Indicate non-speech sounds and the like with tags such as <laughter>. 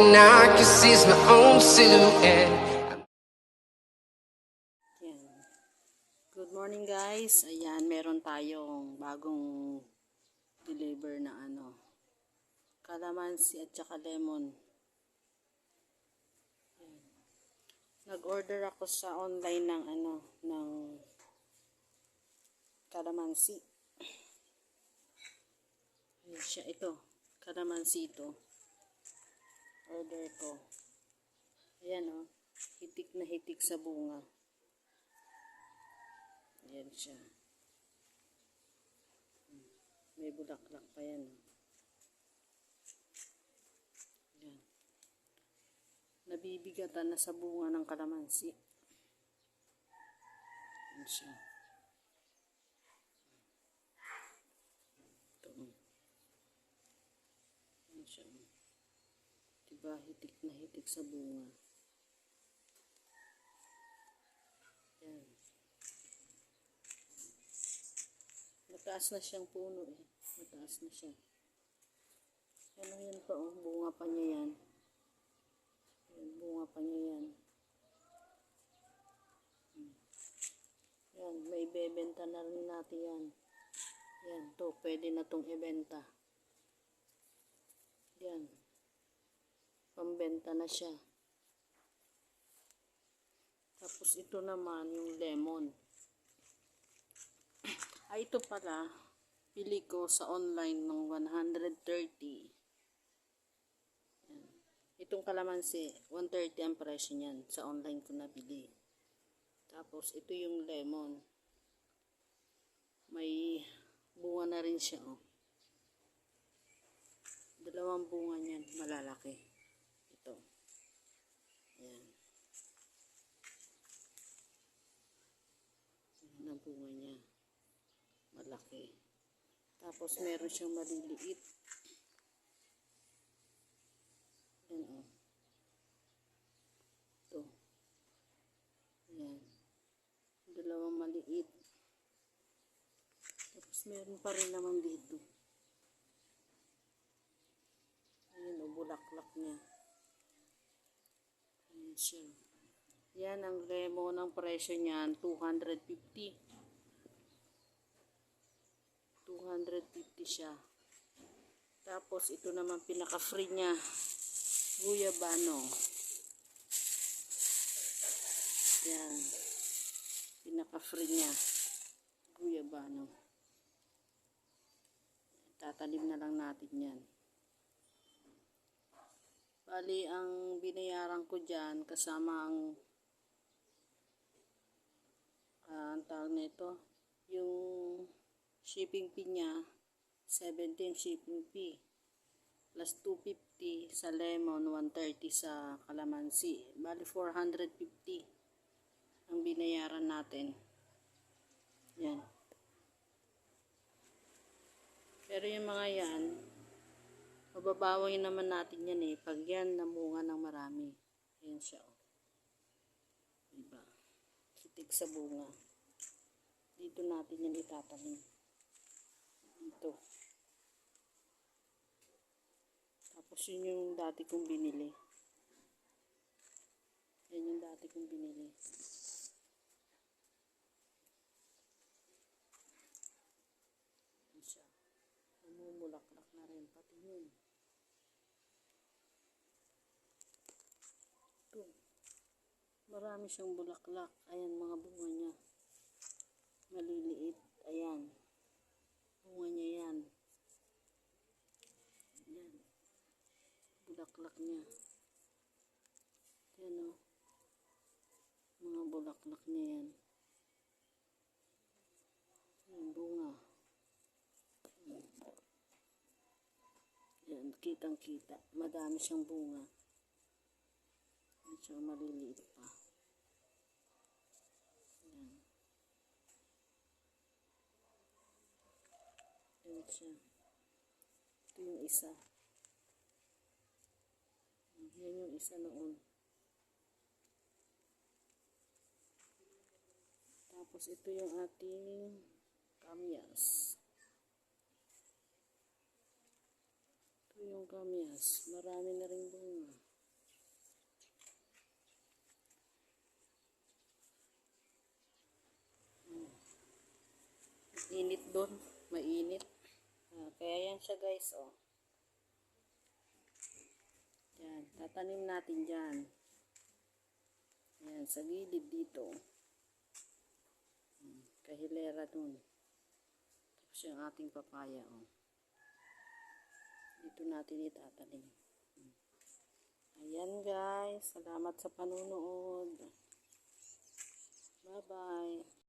and I can see my own silhouette. Good morning guys. Ayan, meron tayong bagong deliver na ano. Calamansi at saka lemon. Nag-order ako sa online ng ano, ng calamansi. Ayan siya, ito. Calamansi ito. Order ko. Ayan o. Oh, hitik na hitik sa bunga. Ayan siya. May bulaklak pa yan. oh. Ayan. Nabibigatan na sa bunga ng kalamansi. Ayan siya. Ito. oh. Ayan siya. oh. Diba, hitik na hitik sa bunga. Ayan. Mataas na siyang puno eh. Mataas na siya. Ano yan pa oh, bunga pa niya yan. Yan, bunga pa niya yan. Yan, may bebenta na rin natin yan. Yan, to, pwede na tong ibenta. Yan. Pambenta na siya. Tapos ito naman yung lemon. <clears throat> Ay, ito pala, pili ko sa online ng 130. Yan. Itong kalamansi, 130 ang presyo niyan. Sa online ko nabili. Tapos, ito yung lemon. May bunga na rin siya, oh. Dalawang bunga niyan, malalaki. Ito. Ayan. Ayan ang bunga niya malaki. Tapos meron siyang maliliit. Yan o. Ito. Yan. Dalawang maliit. Tapos meron pa rin naman dito. Ayan o, bulaklak niya. Siya. Yan ang lemon ang presyo niyan, 250. 250 siya. Tapos, ito naman pinaka-free niya. Guyabano. Yan. Pinaka-free niya. Guyabano. Tatanim na lang natin yan. Bali, ang binayaran ko dyan, kasama ang ah, ang tawag nito, yung shipping fee niya 70 ang shipping fee plus 250 sa lemon 130 sa kalamansi bali 450 ang binayaran natin. Yan. Pero yung mga yan mababawin naman natin yan eh pag yan namunga ng marami yan siya oh. diba kitik sa bunga dito natin yan itatanim dito. Tapos yun yung dati kong binili. Yan yung dati kong binili. Yan siya. Namumulaklak na rin. Pati yun. Ito. Marami siyang bulaklak. Ayan mga bunga niya. Maliliit. Ayan. Bunga niya yan. Yan. Bulaklak niya. Yan o. Mga bulaklak niya yan. Yan, bunga. Yan, kitang kita. Madami siyang bunga. Medyo maliliit pa. Siya. Ito yung isa. Yan yung isa noon. Tapos ito yung ating kamyas. Ito yung kamyas. Marami na rin bunga. Hmm. Init doon. Mainit. Ah, kaya yan siya guys, oh. Yan. Tatanim natin dyan. Yan. Sa gilid dito. Hmm, Kahilera dun. Tapos yung ating papaya, oh. Dito natin itatanim. Hmm. Ayan guys. Salamat sa panunood. Bye-bye.